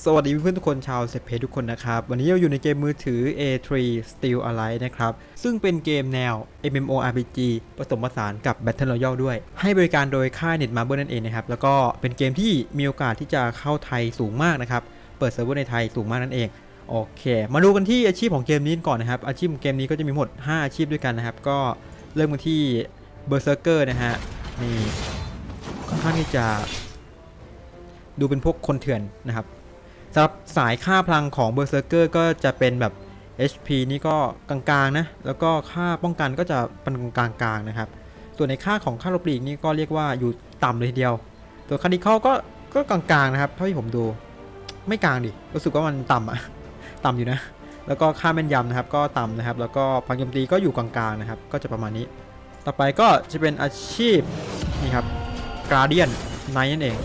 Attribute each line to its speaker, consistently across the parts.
Speaker 1: สวัสดีเพื่อนทุกคนชาวเซเพทุกคนนะครับ วันนี้เราอยู่ในเกมมือถือ A3 Steel Allied นะครับ ซึ่งเป็นเกมแนว MMORPG ผสมผสานกับ Battle Royale ด้วย ให้บริการโดยค่าย Netmarble นั่นเองนะครับ แล้วก็เป็นเกมที่มีโอกาสที่จะเข้าไทยสูงมากนะครับ เปิดเซิร์ฟเวอร์ในไทยสูงมากนั่นเองโอเค มาดูกันที่อาชีพของเกมนี้ก่อนนะครับ อาชีพของเกมนี้ก็จะมีหมด 5 อาชีพด้วยกันนะครับ ก็เริ่มกันที่ Berserker นะฮะนี่ค่อนข้างที่จะดูเป็นพวกคนเถื่อนนะครับ สำหรับสายค่าพลังของ Berserker ก็จะเป็นแบบ HP นี่ก็กลางๆนะ แล้วก็ค่าป้องกันก็จะเป็นกลางๆนะครับ ส่วนในค่าของค่าลบหลีกนี่ก็เรียกว่าอยู่ต่ำเลยทีเดียว ตัวคาร์ดิคอลก็ก็กลางๆนะครับเท่าที่ผมดู ไม่กลางดิ รู้สึกว่ามันต่ำอะต่ำอยู่นะ แล้วก็ค่าแม่นยำนะครับ ก็ต่ำนะครับ แล้วก็พลังโจมตีก็อยู่กลางๆนะครับ ก็จะประมาณนี้ ต่อไปก็จะเป็นอาชีพนี่ครับ Guardian Knight นั่นเอง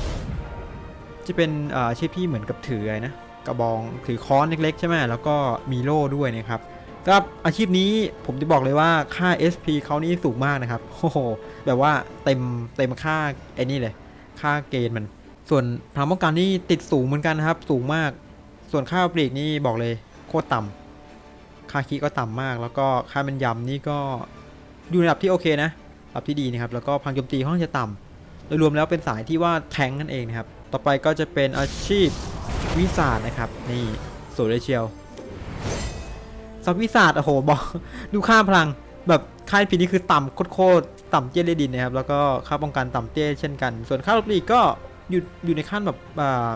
Speaker 1: จะเป็นอาชีพที่เหมือนกับถือนะกระบองถือค้อนเล็กๆใช่ไหมแล้วก็มีโล่ด้วยนะครับสำหรับอาชีพนี้ผมจะบอกเลยว่าค่า SP เขานี่สูงมากนะครับโอ้โหแบบว่าเต็มเต็มค่าไอ้นี่เลย ค่าเกณฑ์มัน ส่วนพลังป้องกันนี่ติดสูงเหมือนกันนะครับ สูงมาก ส่วนค่าปลีกนี่บอกเลยโคตรต่ำค่าคีก็ต่ำมาก แล้วก็ค่ามันยำนี่ก็อยู่ในระดับที่โอเคนะระดับที่ดีนะครับแล้วก็พังโจมตีค่อนข้างจะต่ำโดยรวมแล้วเป็นสายที่ว่าแทงนั่นเองนะครับ ต่อไปก็จะเป็นอาชีพวิสาดนะครับ นี่สวยเลยเชียวสับวิสาดโอ้โหบอกดูค่าพลังแบบค่าพีนี่คือต่ำโคตรต่ำเจี้ยเลยดินนะครับ แล้วก็ค่าป้องกันต่ำเจี้ยเช่นกัน ส่วนค่าลบหลีกก็อยู่อยู่ในขั้นแบบอ่า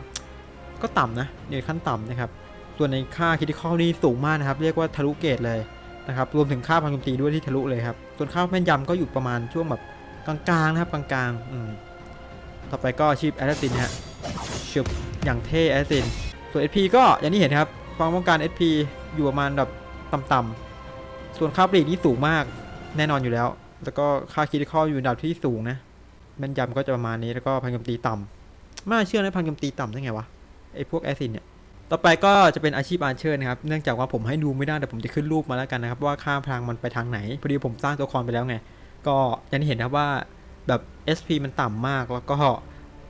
Speaker 1: ก็ต่ำนะอยู่ในขั้นต่ำนะครับ ส่วนในค่าคิดข้อนี่สูงมากนะครับ เรียกว่าทะลุเกตเลยนะครับ รวมถึงค่าพลังโจมตีด้วยที่ทะลุเลยครับ ส่วนค่าแม่นยำก็อยู่ประมาณช่วงแบบกลางๆนะครับกลางๆอืม ต่อไปก็อาชีพแอสซินฮะชึบอย่างเท่แอสซิน ส่วน SP ก็อย่างที่เห็นครับความป้องกัน SP อยู่ประมาณแบบต่ำๆ ส่วนค่าปลีกนี่สูงมากแน่นอนอยู่แล้ว แล้วก็ค่าคิดข้ออยู่ในระดับที่สูงนะแม่นยำก็จะประมาณนี้แล้วก็พันกำตีต่ำไม่เชื่อนะพันกำตีต่ำได้ไงวะไอพวกแอสซินเนี่ยต่อไปก็จะเป็นอาชีพอาร์เชอร์นะครับ เนื่องจากว่าผมให้ดูไม่ได้แต่ผมจะขึ้นรูปมาแล้วกันนะครับ ว่าค่าพลังมันไปทางไหน พอดีผมสร้างตัวละครไปแล้วไง ก็อย่างที่เห็นนะครับว่า แบบ SP มันต่ำมากแล้วก็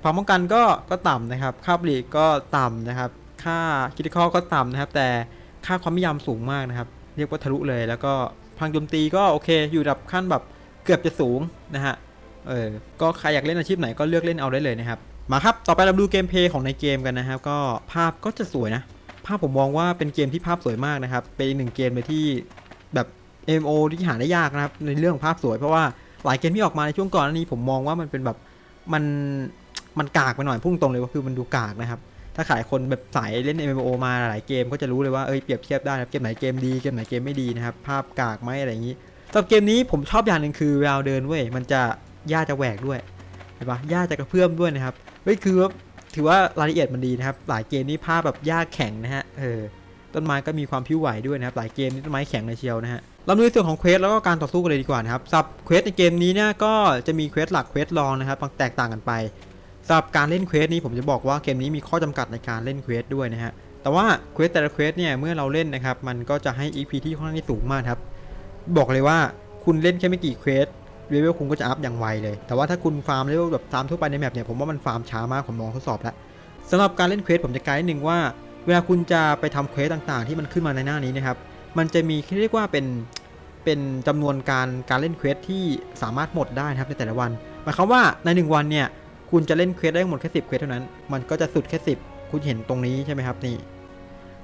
Speaker 1: ความป้องกันก็ก็ต่ำนะครับ ค่าปลีกก็ต่ำนะครับ ค่าคิดข้อก็ต่ำนะครับ แต่ค่าความนิยมสูงมากนะครับ เรียกว่าทะลุเลยแล้วก็พังโจมตีก็โอเค อยู่ระดับขั้นแบบเกือบจะสูงนะฮะเออก็ใครอยากเล่นอาชีพไหนก็เลือกเล่นเอาได้เลยนะครับ มาครับ ต่อไปเราดูเกมเพย์ของในเกมกันนะครับ ก็ภาพก็จะสวยนะ ภาพผมมองว่าเป็นเกมที่ภาพสวยมากนะครับ เป็นอีกหนึ่งเกมเลยที่แบบ MO ที่หาได้ยากนะครับ ในเรื่องของภาพสวยเพราะว่า หลายเกมที่ออกมาในช่วงก่อนนี้ผมมองว่ามันเป็นแบบมันมันกากไปหน่อยพุ่งตรงเลยว่าคือมันดูกากนะครับ ถ้าขายคนแบบสายเล่น MMO มาหลายเกมก็จะรู้เลยว่าเอ้ยเปรียบเทียบได้นะครับเกมไหนเกมดีเกมไหนเกมไม่ดีนะครับ ภาพกากไหมอะไรอย่างนี้สำหรับเกมนี้ผมชอบอย่างหนึ่งคือเวลาเดินเว้ยมันจะหญ้าจะแหวกด้วยเห็นปะหญ้าจะกระเพื่อมด้วยนะครับเฮ้ยคือว่าถือว่ารายละเอียดมันดีนะครับ หลายเกมนี้ภาพแบบหญ้าแข็งนะฮะเออ ต้นไม้ก็มีความผิวไหวด้วยนะครับ หลายเกมนี่ต้นไม้แข็งเลยเชียวนะฮะเราดูในส่วนของเควสแล้วก็การต่อสู้กันเลยดีกว่านะครับสับเควสในเกมนี้เนี่ยก็จะมีเควสหลักเควสรองนะครับแตกต่างกันไปสำหรับการเล่นเควสนี้ผมจะบอกว่าเกมนี้มีข้อจำกัดในการเล่นเควสด้วยนะฮะแต่ว่าเควสแต่ละเควสเนี่ยเมื่อเราเล่นนะครับมันก็จะให้ EP ที่ค่อนข้างที่สูงมากครับบอกเลยว่าคุณเล่นแค่ไม่กี่เควสเลเวลคุณก็จะอัพอย่างไวเลย แต่ว่าถ้าคุณฟาร์มเลเวลแบบตามทั่วไปในแมปเนี่ยผมว่ามันฟาร์มช้ามากผมลองทดสอบแล้วสำหรับการเล่นเควสผมจะไกด์นิดนึงว่า เวลาคุณจะไปทำเควสต่างๆ ที่มันขึ้นมาในหน้านี้นะครับ มันจะมีเรียกว่าเป็นเป็นจำนวนการการเล่นเควสที่สามารถหมดได้นะครับในแต่ละวันหมายความว่าใน 1 วันเนี่ยคุณจะเล่นเควสได้หมดแค่สิบเควสเท่านั้น มันก็จะสุดแค่สิบคุณเห็นตรงนี้ใช่ไหมครับนี่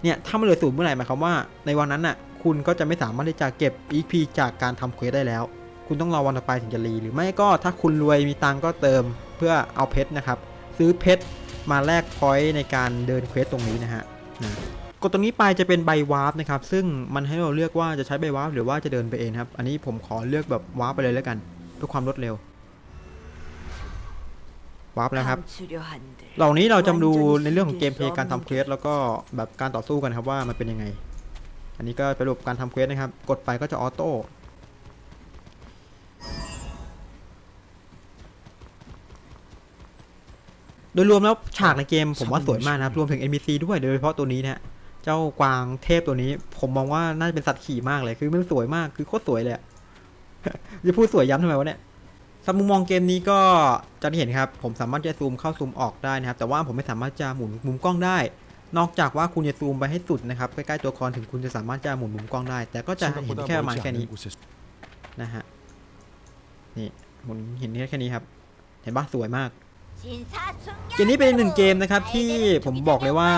Speaker 1: เนี่ยถ้ามันเหลือศูนย์เมื่อไหร่หมายความว่าในวันนั้นน่ะคุณก็จะไม่สามารถที่จะเก็บ EP จากการทำเควสได้แล้ว คุณต้องรอวันต่อไปถึงจะรีหรือไม่ก็ถ้าคุณรวยมีตังก็เติมเพื่อเอาเพชรนะครับ ซื้อเพชร มาแลกพอยต์ในการเดินเควสตรงนี้นะฮะนะกดตรงนี้ไปจะเป็นใบวาร์ปนะครับ ซึ่งมันให้เราเลือกว่าจะใช้ใบวาร์ปหรือว่าจะเดินไปเองครับ อันนี้ผมขอเลือกแบบวาร์ปไปเลยแล้วกันเพื่อความรวดเร็ววาร์ปแล้วครับ เหล่านี้เราจะดูในเรื่องของเกมเพลย์การทำเควสแล้วก็แบบการต่อสู้กันครับว่ามันเป็นยังไง อันนี้ก็เป็นรูปการทำเควสนะครับ กดไปก็จะออโต้ ดยรวมแล้วฉากในเกมผมว่าสวยมากนะครับ รวมถึง NPC ด้วยโดยเฉพาะตัวนี้นะเจ้ากวางเทพตัวนี้ ผมมองว่าน่าจะเป็นสัตว์ขี่มากเลย คือมันสวยมากคือโคตรสวยเลยจะพูดสวยย้ำทำไมวะเนี่ยสำมุมมองเกมนี้ก็จะเห็นครับ ผมสามารถจะซูมเข้าซูมออกได้นะครับ แต่ว่าผมไม่สามารถจะหมุนมุมกล้องได้ นอกจากว่าคุณจะซูมไปให้สุดนะครับใกล้ๆตัวคอนถึงคุณจะสามารถจะหมุนมุมกล้องได้ แต่ก็จะเห็นแค่ประมาณแค่นี้นะฮะนี่หมุนเห็นแค่นี้ครับ เห็นบ้าสวยมาก
Speaker 2: เกมนี้เป็นหนึ่งเกมนะครับที่ผมบอกเลยว่า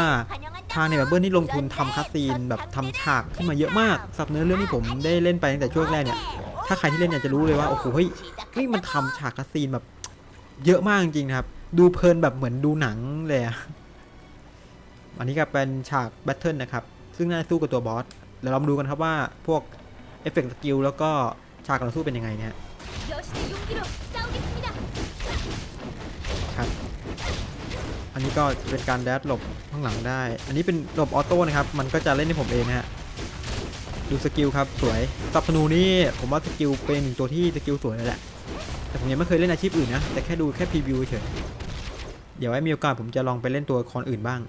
Speaker 1: ทางในแบบเบิร์นี่ลงทุนทำคัสซีนแบบทำฉากขึ้นมาเยอะมากสับเนื้อเรื่องที่ผมได้เล่นไปตั้งแต่ช่วงแรกเนี่ยถ้าใครที่เล่นเนี่ยจะรู้เลยว่าโอ้โหเฮ้ยนี่มันทำฉากคัสซีนแบบเยอะมากจริงครับ ดูเพลินแบบเหมือนดูหนังเลยอันนี้ก็เป็นฉากแบทเทิลนะครับ ซึ่งน่าจะสู้กับตัวบอสเดี๋ยวเราดูกันครับว่าพวกเอฟเฟกต์สกิลแล้วก็ฉากการต่อสู้เป็นยังไงเนี่ย นนี้ก็เป็นการแดดหลบข้างหลังได้ อันนี้เป็นหลบออโต้นะครับ มันก็จะเล่นให้ผมเองนะฮะ ดูสกิลครับสวยสับธนูนี่ผมว่าสกิลเป็นหนึ่งตัวที่สกิลสวยเลยแหละ แต่ผมยังไม่เคยเล่นอาชีพอื่นนะ แต่แค่ดูแค่พรีวิวเฉย เดี๋ยวไว้มีโอกาสผมจะลองไปเล่นตัวละครอื่นบ้าง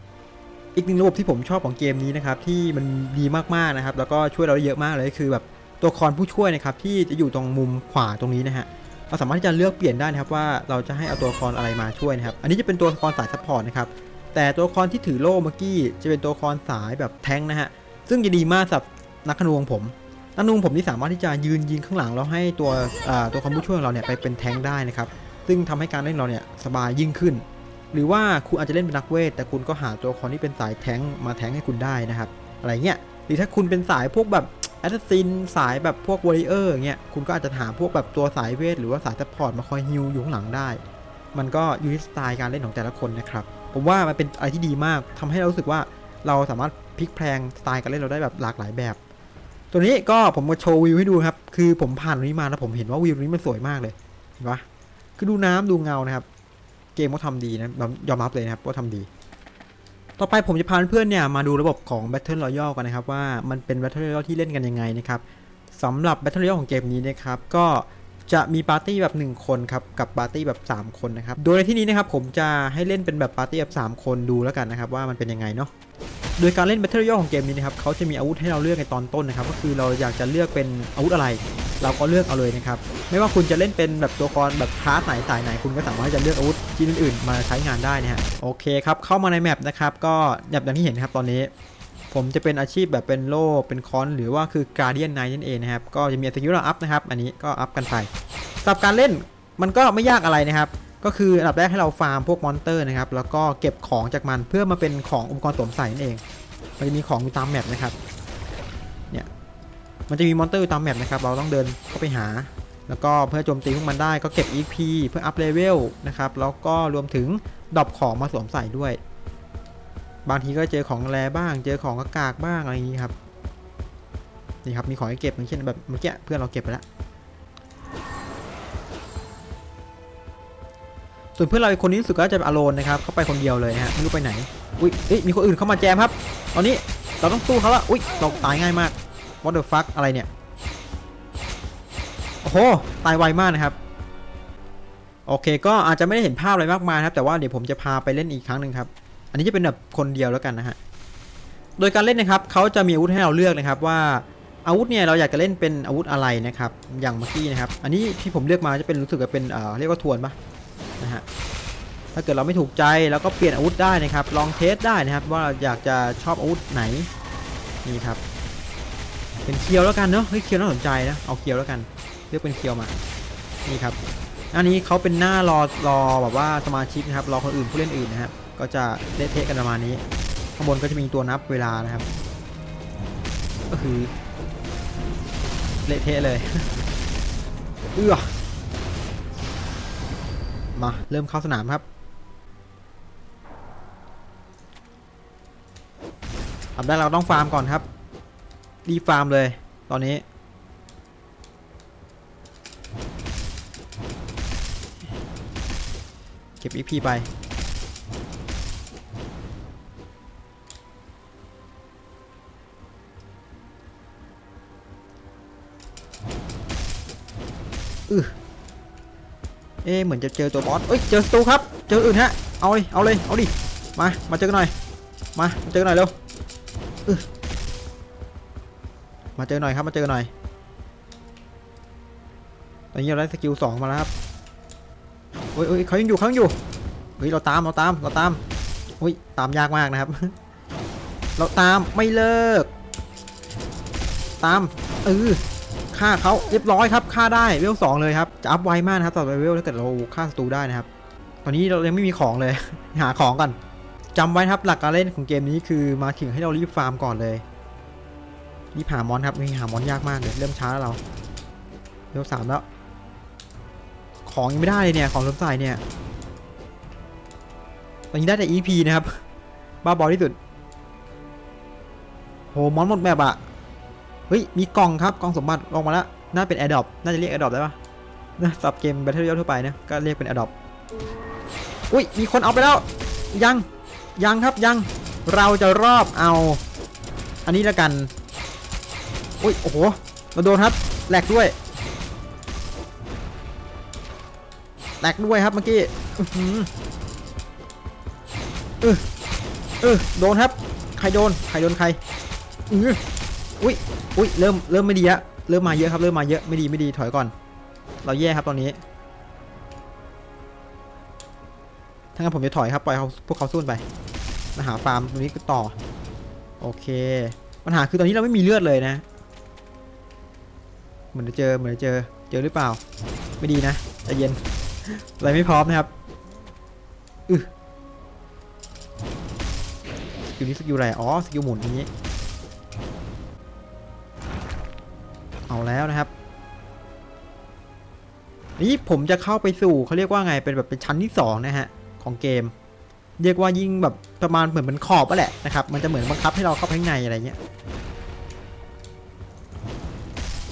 Speaker 1: อีกหนึ่งระบบที่ผมชอบของเกมนี้นะครับที่มันดีมากๆนะครับ แล้วก็ช่วยเราได้เยอะมากเลยคือแบบตัวละครผู้ช่วยนะครับที่จะอยู่ตรงมุมขวาตรงนี้นะฮะ เราสามารถที่จะเลือกเปลี่ยนได้นะครับว่าเราจะให้เอาตัวละครอะไรมาช่วยนะครับ อันนี้จะเป็นตัวละครสายซัพพอร์ตนะครับ แต่ตัวละครที่ถือโล่เมื่อกี้จะเป็นตัวละครสายแบบแทงนะฮะ ซึ่งจะดีมากสำหรับนักขนวงผมนักขนวงผมที่สามารถที่จะยืนยิงข้างหลังแล้วให้ตัวอ่าตัวละครผู้ช่วยของเราเนี่ยไปเป็นแทงได้นะครับ ซึ่งทำให้การเล่นเราเนี่ยสบายยิ่งขึ้น หรือว่าคุณอาจจะเล่นเป็นนักเวท แต่คุณก็หาตัวละครที่เป็นสายแทงมาแทงให้คุณได้นะครับ อะไรเงี้ย หรือถ้าคุณเป็นสายพวกแบบ แอสซินสายแบบพวกวอริเออร์เงี้ยคุณก็อาจจะหาพวกแบบตัวสายเวท หรือว่าสายซัพพอร์ตมาคอยฮิลอยู่ข้างหลังได้ มันก็อยู่ที่สไตล์การเล่นของแต่ละคนนะครับ ผมว่ามันเป็นอะไรที่ดีมากทำให้เรารู้สึกว่าเราสามารถพลิกแพลงสไตล์การเล่นเราได้แบบหลากหลายแบบ ตัวนี้ก็ผมมาโชว์วิวให้ดูครับ คือผมผ่านตรงนี้มาแล้วผมเห็นว่าวิวตรงนี้มันสวยมากเลยเห็นปะคือดูน้ำดูเงานะครับ เกมก็ทำดีนะยอมรับเลยนะครับว่าทำดี ต่อไปผมจะพาเพื่อนเนี่ยมาดูระบบของ Battle Royale กันนะครับว่ามันเป็น Battle Royale ที่เล่นกันยังไงนะครับสำหรับ Battle Royale ของเกมนี้นะครับก็จะมีปาร์ตี้แบบ 1 คนครับกับปาร์ตี้แบบ 3 คนนะครับโดยในที่นี้นะครับผมจะให้เล่นเป็นแบบปาร์ตี้แบบ 3 คนดูแล้วกันนะครับว่ามันเป็นยังไงเนาะ โดยการเล่น Battle Royale ของเกมนี้นะครับเขาจะมีอาวุธให้เราเลือกในตอนต้นนะครับ ก็คือเราอยากจะเลือกเป็นอาวุธอะไร เราก็เลือกเอาเลยนะครับ ไม่ว่าคุณจะเล่นเป็นแบบตัวละครแบบคลาสไหนสายไหนคุณก็สามารถจะเลือกอาวุธชิ้นอื่นๆ มาใช้งานได้นะฮะโอเคครับเข้ามาในแมปนะครับก็แบบอย่างที่เห็นครับตอนนี้ ผมจะเป็นอาชีพแบบเป็นโล่เป็นคอนหรือว่าคือการเดียนไนนั่นเองนะครับก็จะมีสกิลเราอัพนะครับอันนี้ก็อัพกันไปสำหรับการเล่นมันก็ไม่ยากอะไรนะครับ ก็คืออันดับแรกให้เราฟาร์มพวกมอนเตอร์นะครับ แล้วก็เก็บของจากมันเพื่อมาเป็นของอุปกรณ์สวมใส่นั่นเองมันจะมีของอยู่ตามแมปนะครับ เนี่ย มันจะมีมอนเตอร์อยู่ตามแมปนะครับ เราต้องเดินเข้าไปหา แล้วก็เพื่อโจมตีพวกมันได้ก็เก็บ EP เพื่ออัพเลเวลนะครับ แล้วก็รวมถึงดรอปของมาสวมใส่ด้วย บางทีก็เจอของแรบ้าง เจอของกากบ้างอะไรอย่างนี้ครับ นี่ครับ มีของให้เก็บอย่างเช่นแบบเมื่อกี้เพื่อนเราเก็บไปแล้ว ส่วนเพื่อนเราอีกคนนี้รู้สึกว่าจะอโลนนะครับเขาไปคนเดียวเลยฮะไม่รู้ไปไหนอุ้ยเอ้ยมีคนอื่นเข้ามาแจมครับตอนนี้เราต้องสู้เขาละอุ้ยเราตายง่ายมาก what the fuck อะไรเนี่ยโอ้โหตายไวมากนะครับโอเค ก็อาจจะไม่ได้เห็นภาพอะไรมากมายครับ แต่ว่าเดี๋ยวผมจะพาไปเล่นอีกครั้งหนึ่งครับ อันนี้จะเป็นแบบคนเดียวแล้วกันนะฮะ โดยการเล่นนะครับเขาจะมีอาวุธให้เราเลือกนะครับว่าอาวุธเนี่ยเราอยากจะเล่นเป็นอาวุธอะไรนะครับ อย่างเมื่อกี้นะครับ อันนี้ที่ผมเลือกมาจะเป็นรู้สึกว่าเป็นเอ่อเรียกว่าทวนปะ นะฮะถ้าเกิดเราไม่ถูกใจเราก็เปลี่ยนอาวุธได้นะครับ ลองเทสได้นะครับ ว่าอยากจะชอบอาวุธไหนนี่ครับ เป็นเคียวแล้วกันเนาะเฮ้ยเคียวน่าสนใจนะเอาเคียวแล้วกันเลือกเป็นเคียวมานี่ครับอันนี้เขาเป็นหน้ารอรอแบบว่าสมาชิกนะครับรอคนอื่นผู้เล่นอื่นนะครับก็จะเละเทะกันประมาณนี้ ข้างบนก็จะมีตัวนับเวลานะครับ ก็คือเละเทะเลยเอื้อ มาเริ่มเข้าสนามครับทำได้เราต้องฟาร์มก่อนครับรีฟาร์มเลยตอนนี้ เก็บ EP ไปอือ เอ๊เหมือนจะเจอตัวบอสเอ้ยเจอศัตรูครับ เจออื่นฮะ เอาเลยเอาเลย เอาดิ มา มาเจอกันหน่อย มา มาเจอกันหน่อยเร็วมาเจอหน่อยครับ มาเจอหน่อย ตอนนี้เราได้สกิลสองมาแล้วครับโอ้ยโอ้ยเขายังอยู่เขายังอยู่ เฮ้ยเราตามเราตามเราตามอุ้ยตามยากมากนะครับ เราตามไม่เลิก ตามเออ ฆ่าเขาเรียบร้อยครับฆ่าได้เวลสองเลยครับจะอัพไวมากนะครับต่อไปเวลถ้าเกิดเราฆ่าศัตรูได้นะครับ ตอนนี้เรายังไม่มีของเลย หาของก่อนจำไว้ครับหลักการเล่นของเกมนี้คือมาถึงให้เรารีบฟาร์มก่อนเลยรีบหามอนครับนี่หามอนยากมากเลยเริ่มช้าแล้วเราเวลสามแล้ว ของยังไม่ได้เลยเนี่ยของสมใส่เนี่ยตอนนี้ได้แต่ EP นะครับบ้าบอที่สุดโหมอนหมดแบบอะ เฮ้ย มีกล่องครับ กล่องสมบัติลงมาแล้ว น่าเป็น a อ r d r o p น่าจะเรียก a อ r d r o p ได้ปะนะสับเกม Battle Royale ทั่วไปนะ ก็เรียกเป็น a อ r d r o p อุ้ย มีคนเอาไปแล้ว ยัง ยังครับ ยัง เราจะรอบเอา อันนี้ละกัน อุ้ย โอ้โห เราโดนครับ แหลกด้วย แหลกด้วยครับเมื่อกี้อื้อหือเออเออโดนครับ ใครโดน ใครโดนใคร อือ อุ้ยอุ้ยเริ่มเริ่มไม่ดีละเริ่มมาเยอะครับเริ่มมาเยอะไม่ดีไม่ดีถอยก่อน เราแย่ครับตอนนี้ถ้างั้นผมจะถอยครับปล่อยเขาพวกเขาสู้ไปมาหาฟาร์มตรงนี้ก็ต่อโอเคปัญหาคือตอนนี้เราไม่มีเลือดเลยนะ เหมือนจะเจอเหมือนจะเจอเจอหรือเปล่า ไม่ดีนะใจเย็นอะไรไม่พร้อมนะครับอือสกิลนี้สกิลอะไรอ๋อสกิลหมุนอย่างนี้ เอาแล้วนะครับ นี่ผมจะเข้าไปสู่เขาเรียกว่าไงเป็นแบบเป็นชั้นที่สองนะฮะของเกม เรียกว่ายิ่งแบบประมาณเหมือนเป็นขอบอะแหละนะครับ มันจะเหมือนบังคับให้เราเข้าไปข้างในอะไรเงี้ย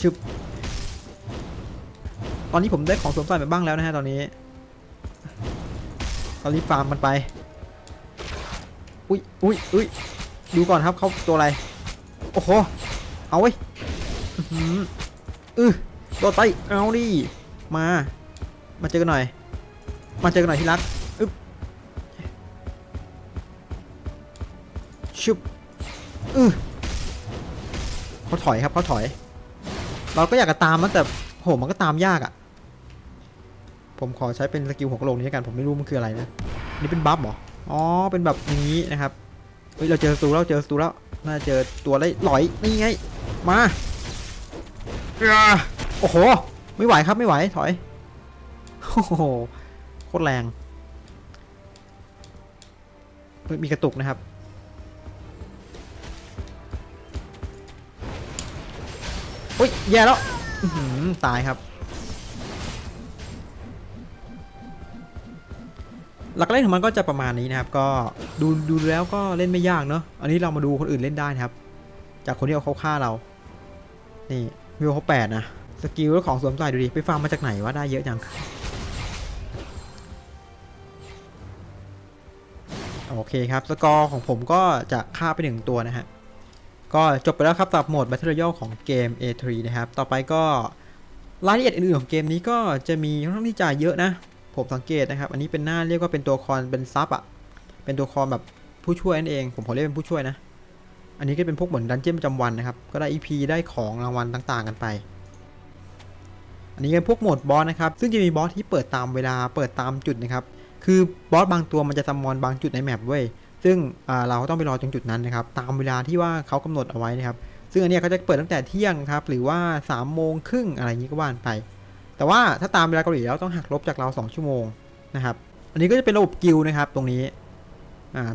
Speaker 1: ชึบตอนนี้ผมได้ของสวมใส่ไปบ้างแล้วนะฮะตอนนี้เรารีบฟาร์มมันไป อุ้ยอุ้ยอุ้ยดูก่อนครับเขาตัวอะไร โอ้โห เอาไว้ อือออือโดดไป เอาดิ มา มาเจอกันหน่อย มาเจอกันหน่อยที่รักอึ๊บชุบอือเขาถอยครับเขาถอย เราก็อยากจะตามมันแต่โหมันก็ตามยากอะ่ะ ผมขอใช้เป็นสกิลหัวกะโหลกนี้กันผมไม่รู้มันคืออะไรนะ นี่เป็นบัฟเหรอ อ๋อ เป็นแบบนี้นะครับ เฮ้ย เราเจอศัตรูแล้วเจอศัตรูแล้ว น่าเจอตัวไล่หลอย นี่ไง มา โอ้โห ไม่ไหวครับไม่ไหวถอยโอ้โหโคตรแรงมีกระตุกนะครับอุ้ยแย่แล้วตายครับ หลักเล่นของมันก็จะประมาณนี้นะครับ ก็ดูดูแล้วก็เล่นไม่ยากเนอะอันนี้เรามาดูคนอื่นเล่นได้นะครับ จากคนที่เอาเขาฆ่าเรา นี่ วิวเขาแปดนะ สกิลของสวมใส่ดูดิ ไปฟาร์มมาจากไหนวะ ได้เยอะจัง โอเคครับ สกอร์ของผมก็จะฆ่าไปหนึ่งตัวนะฮะ ก็จบไปแล้วครับสำหรับโหมด Battle Royale ของเกม A3 นะครับ ต่อไปก็รายละเอียดอื่นๆของเกมนี้ก็จะมีค่อนข้างที่จะเยอะนะ ผมสังเกตนะครับ อันนี้เป็นหน้าเรียกว่าเป็นตัวละครเป็นซับอะเป็นตัวละครแบบผู้ช่วยนั่นเอง ผมขอเรียกเป็นผู้ช่วยนะ อันนี้ก็เป็นพวกเหมือนดันเจี้ยนประจำวันนะครับ ก็ได้ EP ได้ของรางวัลต่างๆ กันไป อันนี้เป็นพวกโหมดบอสนะครับ ซึ่งจะมีบอสที่เปิดตามเวลาเปิดตามจุดนะครับ คือบอสบางตัวมันจะซัมมอนบางจุดในแมปเว้ย ซึ่งเราต้องไปรอตรงจุดนั้นนะครับ ตามเวลาที่ว่าเขากำหนดเอาไว้นะครับ ซึ่งอันนี้เขาจะเปิดตั้งแต่เที่ยงครับ หรือว่า3ามโมงครึ่งอะไรอย่างนี้ก็ว่านไป แต่ว่าถ้าตามเวลาเกาหลีแล้วต้องหักลบจากเรา 2 ชั่วโมงนะครับ อันนี้ก็จะเป็นระบบกิลนะครับตรงนี้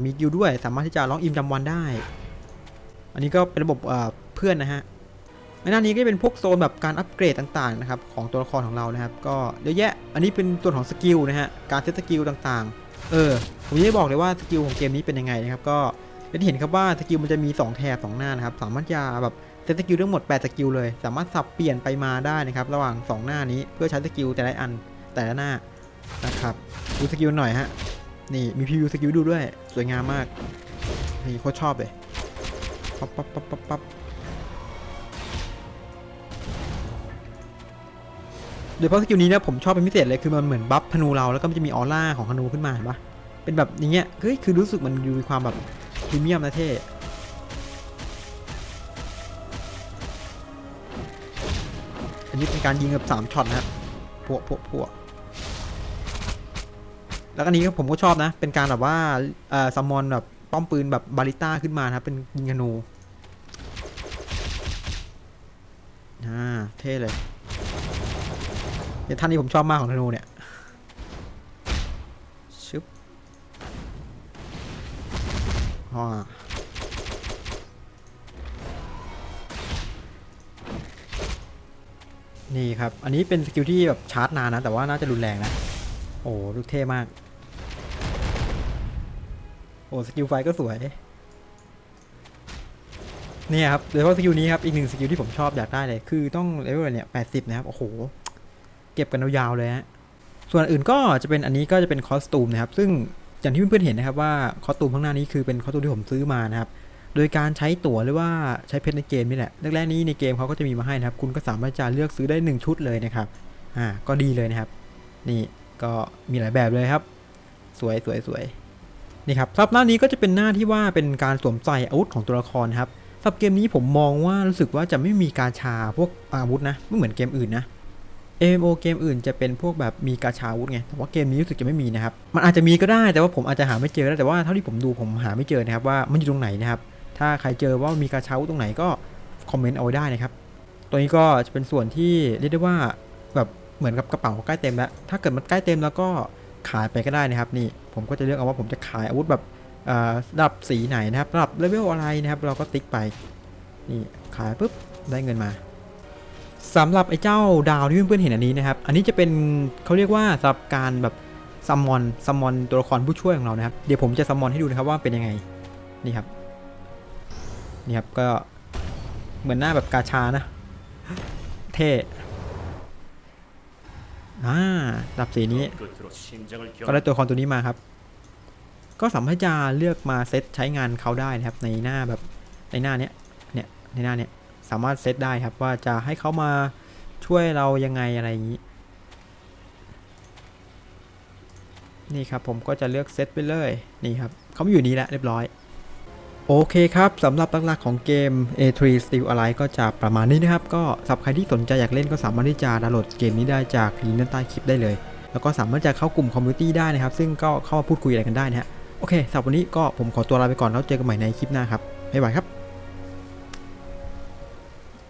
Speaker 1: มีกิลด์ด้วยสามารถที่จะล็อกอินจำวันได้ อันนี้ก็เป็นระบบเอ่อเพื่อนนะฮะในหน้านี้ก็เป็นพวกโซนแบบการอัปเกรดต่างๆนะครับของตัวละครของเรานะครับ ก็เยอะแยะ อันนี้เป็นตัวของสกิลนะฮะการเซตสกิลต่างๆ เออผมจะบอกเลยว่าสกิลของเกมนี้เป็นยังไงนะครับก็เป็นที่เห็นครับว่าสกิลมันจะมี 2 แถบ2หน้านะครับสามารถจะแบบเซตสกิลทั้งหมด8สกิลเลย สามารถสับเปลี่ยนไปมาได้นะครับระหว่าง 2 หน้านี้เพื่อใช้สกิลแต่ละอันแต่ละหน้านะครับดูสกิลหน่อยฮะนี่มีพรีวิวสกิลดูด้วยสวยงามมากนี่โคตรชอบเลย ปั๊บปั๊บปั๊บปั๊บปั๊บโดยเฉพาะสกิลนี้เนี่ยผมชอบเป็นพิเศษเลยคือมันเหมือนบัฟธนูเราแล้วก็มันจะมีออร่าของธนูขึ้นมาเห็นปะเป็นแบบอย่างเงี้ยเฮ้ยคือรู้สึกมันมีความแบบพรีเมียมนะเท่อันนี้เป็นการยิงแบบสามช็อตนะพวกพวกพวกแล้วอันนี้ก็ผมก็ชอบนะ เป็นการแบบว่าเอ่อซัมมอนแบบป้อมปืนแบบบาริต้าขึ้นมานะครับเป็นยิงธนูอ่า เท่เลยเดี๋ยท่านนี้ผมชอบมากของธนูเนี่ยชึบอ่านี่ครับ อันนี้เป็นสกิลที่แบบชาร์จนานนะ แต่ว่าน่าจะรุนแรงนะ โอ้ลูกเท่มาก โอ้สกิลไฟก็สวย เนี่ยครับโดยเฉพาะสกิลนี้ครับ อีกหนึ่งสกิลที่ผมชอบอยากได้เลย คือต้องเลเวลเนี่ยแปดสิบนะครับ โอ้โห เก็บกันยาวๆเลยฮะ ส่วนอื่นก็จะเป็นอันนี้ก็จะเป็นคอสตูมนะครับ ซึ่งอย่างที่เพื่อนๆเห็นนะครับว่าคอสตูมข้างหน้านี้คือเป็นคอสตูมที่ผมซื้อมานะครับ โดยการใช้ตั๋วหรือว่าใช้เพชรในเกมนี่แหละ แรกๆนี้ในเกมเขาก็จะมีมาให้นะครับ คุณก็สามารถจะเลือกซื้อได้ 1 ชุดเลยนะครับ อ่า ก็ดีเลยนะครับ นี่ก็มีหลายแบบเลยครับ สวยสวยสวยนี่ครับสำหรับหน้านี้ก็จะเป็นหน้าที่ว่าเป็นการสวมใส่อาวุธของตัวละครครับ สำหรับเกมนี้ผมมองว่ารู้สึกว่าจะไม่มีกาชาพวกอาวุธนะไม่เหมือนเกมอื่นนะ MMO เกมอื่นจะเป็นพวกแบบมีกาชาอาวุธไงแต่ว่าเกมนี้รู้สึกจะไม่มีนะครับมันอาจจะมีก็ได้แต่ว่าผมอาจจะหาไม่เจอแล้วแต่ว่าเท่าที่ผมดูผมหาไม่เจอนะครับว่ามันอยู่ตรงไหนนะครับถ้าใครเจอว่ามีกาชาอาวุธตรงไหนก็คอมเมนต์เอาไว้ได้นะครับตัวนี้ก็จะเป็นส่วนที่เรียกได้ว่าแบบเหมือนกับกระเป๋าใกล้เต็มแล้วถ้าเกิดมันใกล้เต็มแล้วก็ขายไปก็ได้นะครับนี่ผมก็จะเลือกเอาว่าผมจะขายอาวุธแบบ ระดับสีไหนนะครับระดับเลเวลอะไรนะครับ เราก็ติ๊กไป นี่ขายปุ๊บได้เงินมาสำหรับไอ้เจ้าดาวที่เพื่อนๆเห็นอันนี้นะครับ อันนี้จะเป็นเขาเรียกว่าสำหรับการแบบซัมมอนซัมมอนตัวละครผู้ช่วยของเรานะครับ เดี๋ยวผมจะซัมมอนให้ดูนะครับว่าเป็นยังไง นี่ครับ นี่ครับก็เหมือนหน้าแบบกาชานะ เท่อ่าดับสีนี้ ก็ได้ตัวละครตัวนี้มาครับ ก็สามารถจะเลือกมาเซตใช้งานเขาได้นะครับ ในหน้าแบบในหน้าเนี้ยเนี่ยในหน้าเนี้ยสามารถเซตได้ครับว่าจะให้เขามาช่วยเรายังไงอะไรอย่างนี้ นี่ครับผมก็จะเลือกเซตไปเลยนี่ครับเขาอยู่นี้แล้วเรียบร้อยโอเคครับสำหรับหลักๆของเกม A3 Steel Alliance ก็จะประมาณนี้นะครับ ก็สำหรับใครที่สนใจอยากเล่นก็สามารถที่จะดาวน์โหลดเกมนี้ได้จากลิงก์ด้านใต้คลิปได้เลย แล้วก็สามารถจะเข้ากลุ่มคอมมูนิตี้ได้นะครับ ซึ่งก็เข้ามาพูดคุยอะไรกันได้นะฮะ โอเคสำหรับวันนี้ก็ผมขอตัวลาไปก่อนแล้วเจอกันใหม่ในคลิปหน้าครับบ๊ายบายครับ